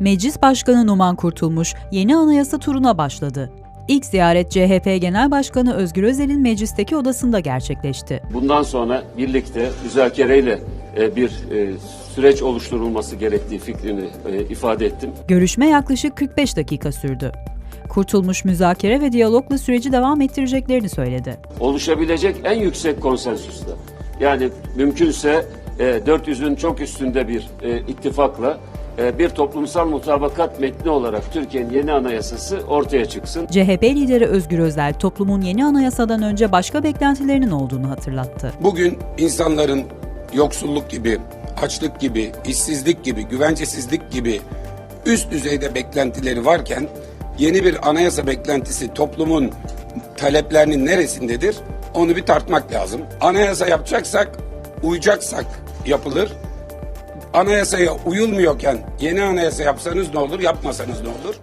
Meclis Başkanı Numan Kurtulmuş yeni anayasa turuna başladı. İlk ziyaret CHP Genel Başkanı Özgür Özel'in meclisteki odasında gerçekleşti. Bundan sonra birlikte müzakereyle e, bir e, süreç oluşturulması gerektiği fikrini e, ifade ettim. Görüşme yaklaşık 45 dakika sürdü. Kurtulmuş müzakere ve diyalogla süreci devam ettireceklerini söyledi. Oluşabilecek en yüksek konsensusla yani mümkünse e, 400'ün çok üstünde bir e, ittifakla e, bir toplumsal mutabakat metni olarak Türkiye'nin yeni anayasası ortaya çıksın. CHP lideri Özgür Özel toplumun yeni anayasadan önce başka beklentilerinin olduğunu hatırlattı. Bugün insanların yoksulluk gibi, açlık gibi, işsizlik gibi, güvencesizlik gibi üst düzeyde beklentileri varken yeni bir anayasa beklentisi toplumun taleplerinin neresindedir? Onu bir tartmak lazım. Anayasa yapacaksak, uyacaksak yapılır. Anayasaya uyulmuyorken yeni anayasa yapsanız ne olur, yapmasanız ne olur?